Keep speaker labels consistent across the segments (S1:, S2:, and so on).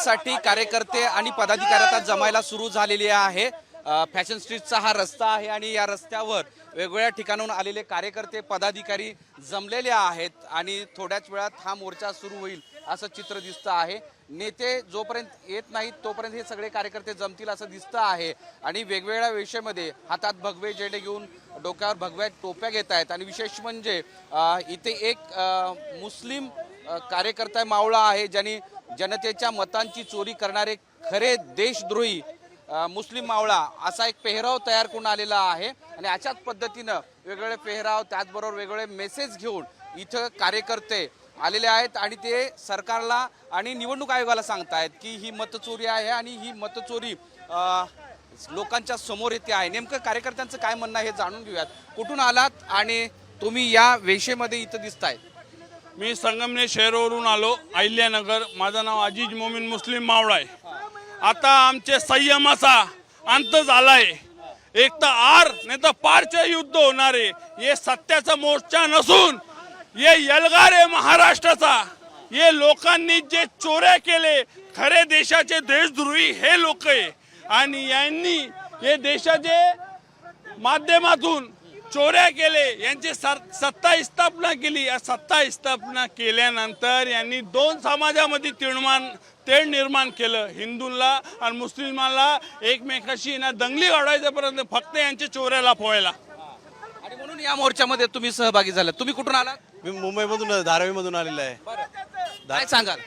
S1: यासाठी कार्यकर्ते आणि पदाधिकारी आता जमायला सुरू झालेली आहे. फॅशन स्ट्रीटचा हा रस्ता आहे आणि या रस्त्यावर वेगवेगळ्या ठिकाणाहून आलेले कार्यकर्ते पदाधिकारी जमलेले आहेत आणि थोड्याच वेळात हा मोर्चा सुरू होईल असं चित्र दिसतं आहे. नेते जोपर्यंत येत नाहीत तोपर्यंत हे सगळे कार्यकर्ते जमतील असं दिसतं आहे. आणि वेगवेगळ्या विषयामध्ये हातात भगवे झेंडे घेऊन डोक्यावर भगव्या टोप्या घेत आहेत. आणि विशेष म्हणजे इथे एक मुस्लिम कार्यकर्ता आहे, मावळा आहे ज्यांनी जनतेच्या मतांची चोरी करणारे खरे देशद्रोही मुस्लिम मावळा असा एक पेहराव तयार करून आलेला आहे. आणि अशाच पद्धतीनं वेगवेगळे पेहराव त्याचबरोबर वेगवेगळे मेसेज घेऊन इथं कार्यकर्ते आलेले आहेत आणि ते सरकारला आणि निवडणूक आयोगाला सांगतायत की ही मतचोरी आहे आणि ही मतचोरी लोकांच्या समोर येते आहे. नेमकं कार्यकर्त्यांचं काय म्हणणं हे जाणून घेऊयात. कुठून आलात आणि तुम्ही या वेशेमध्ये इथं दिसतायत?
S2: मी संगमने शहरावरून आलो अहिल्यानगर. माझं नाव अजीज मोमीन मुस्लिम मावळा आहे आता आमचे संयमाचा अंत झालाय. एक तर आर नाही तर पारचे युद्ध होणार आहे. हे सत्याचा मोर्चा नसून हे यलगार आहे महाराष्ट्राचा हे लोकांनी जे चोऱ्या केले खरे देशाचे देशद्रोही हे लोक आहे. आणि यांनी हे देशाचे माध्यमातून चोऱ्या केले यांची सर- सत्ता स्थापना केली. या सत्ता स्थापना केल्यानंतर यांनी दोन समाजामध्ये निर्माण तेढ निर्माण केलं. हिंदूंना आणि मुस्लिमांना एकमेकाशी ना दंगली वाढवायच्यापर्यंत फक्त यांच्या चोऱ्याला पोहायला.
S1: आणि म्हणून या मोर्चामध्ये तुम्ही सहभागी झालात. तुम्ही कुठून आलात?
S3: मी मुंबईमधून धारावीमधून आलेलो आहे.
S1: काय सांगाल?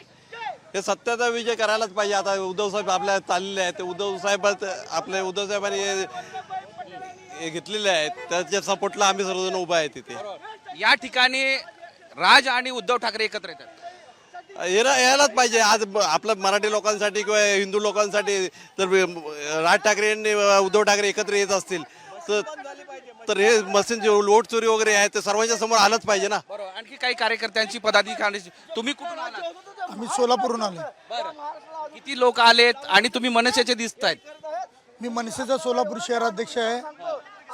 S3: हे सत्याचा विजय करायलाच पाहिजे. आता उद्धव साहेब आपल्या चाललेले आहेत. ते उद्धव साहेब आपले उद्धव साहेबांनी घेतलेले आहेत. त्याच्या सपोर्टला आम्ही सर्वजण उभा आहे तिथे
S1: या ठिकाणी राज आणि उद्धव ठाकरे एकत्र येतात.
S3: यायला- यायलाच पाहिजे. आज ब- आपल्या मराठी लोकांसाठी किंवा हिंदू लोकांसाठी तर राज ठाकरे आणि उद्धव ठाकरे एकत्र येत असतील. तर तर हे मशीन जे लोट चोरी वगैरे आहे ते सर्वांच्या समोर आलंच पाहिजे ना.
S1: बरोबर. आणखी काही कार्यकर्त्यांची पदाधिकाऱ्यांची तुम्ही कुठून आलात?
S4: आम्ही सोलापूरहून आलो.
S1: बरं. किती लोक आलेत आणि तुम्ही मनसेचे दिसतायत?
S4: मी मनसेचा सोलापूर शहराध्यक्ष आहे.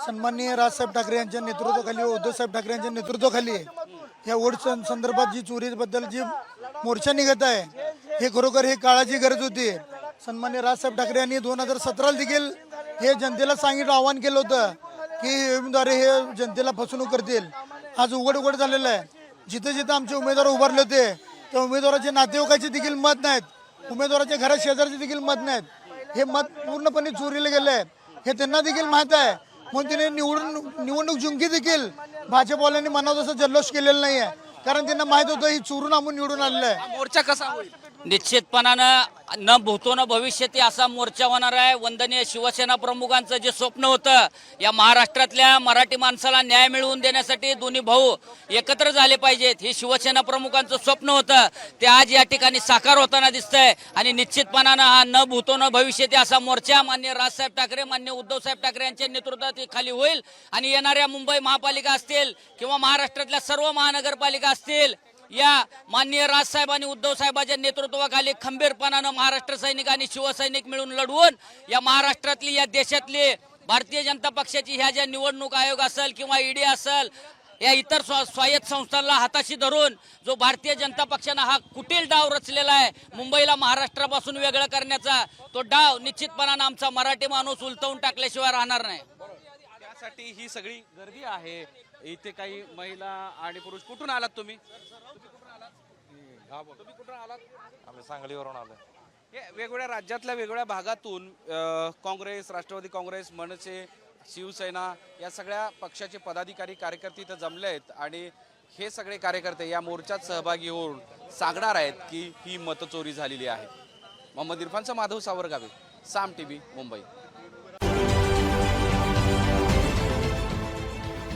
S4: सन्माननीय राजसाहेब ठाकरे यांच्या नेतृत्वाखाली व उद्धवसाहेब ठाकरे यांच्या नेतृत्वाखाली या वोट संदर्भात जी चोरीबद्दल जी मोर्चा निघत आहे हे खरोखर हे काळाची गरज होती. सन्मान्य राजसाहेब ठाकरे यांनी दोन हजार सतराला देखील हे जनतेला सांगितलं आवाहन केलं होतं की द्वारे हे जनतेला फसवणूक करतील. आज उघड उघड झालेलं आहे. जिथे जिथं आमचे उमेदवार उभारले होते त्या उमेदवाराचे नातेवाईकाचे देखील मत नाहीत. उमेदवाराच्या घरात शेजारचे देखील मत नाहीत. हे मत पूर्णपणे चोरीला गेलं आहे हे त्यांना देखील माहीत आहे. म्हणून तिने निवडून निवडणूक जिंकी देखील. भाजपवाल्यांनी मनात असं जल्लोष केलेलं नाही आहे कारण त्यांना माहीत होतं ही चोरून आम्ही निवडून आलेलं आहे
S1: मोर्चा कसा होईल?
S5: निश्चितपणानं न भूतो न भविष्यती असा मोर्चा होणार आहे. वंदनीय शिवसेना प्रमुखांचं जे स्वप्न होतं या महाराष्ट्रातल्या मराठी माणसाला न्याय मिळवून देण्यासाठी दोन्ही भाऊ एकत्र झाले पाहिजेत. हे शिवसेना प्रमुखांचं स्वप्न होतं. ते आज या ठिकाणी साकार होताना दिसतंय. आणि निश्चितपणानं हा न भूतो न भविष्यती असा मोर्चा मान्य राजसाहेब ठाकरे मान्य उद्धवसाहेब ठाकरे यांच्या नेतृत्वात खाली होईल. आणि येणाऱ्या मुंबई महापालिका असतील किंवा महाराष्ट्रातल्या सर्व महानगरपालिका असतील या माननीय राजसाहेब आणि उद्धव साहेबांच्या नेतृत्वाखाली खंबीरपणानं महाराष्ट्र सैनिक आणि शिवसैनिक मिळून लढवून या महाराष्ट्रातली या देशातली भारतीय जनता पक्षाची ह्या ज्या निवडणूक आयोग असेल किंवा ईडी असेल या इतर स्व स्वायत्त संस्थांना हाताशी धरून जो भारतीय जनता पक्षानं हा कुटील डाव रचलेला आहे मुंबईला महाराष्ट्रापासून वेगळं करण्याचा तो डाव निश्चितपणानं आमचा मराठी माणूस उलटवून टाकल्याशिवाय राहणार नाही.
S1: त्यासाठी ही सगळी गर्दी आहे. इथे काही महिला आणि पुरुष कुठून आलात तुम्ही? तुम्ही कुठून आलात?
S6: आम्ही सांगलीवरून आलोय.
S1: हे वेगवेगळ्या राज्यातल्या वेगवेगळ्या भागातून अ, काँग्रेस राष्ट्रवादी काँग्रेस मनसे शिवसेना या सगळ्या पक्षाचे पदाधिकारी कार्यकर्ते इथं जमले आहेत आणि हे सगळे कार्यकर्ते या मोर्चात सहभागी होऊन सांगणार आहेत की ही मतचोरी झालेली आहे. मोहम्मद इरफानचा माधव सावरगावे साम टी मुंबई.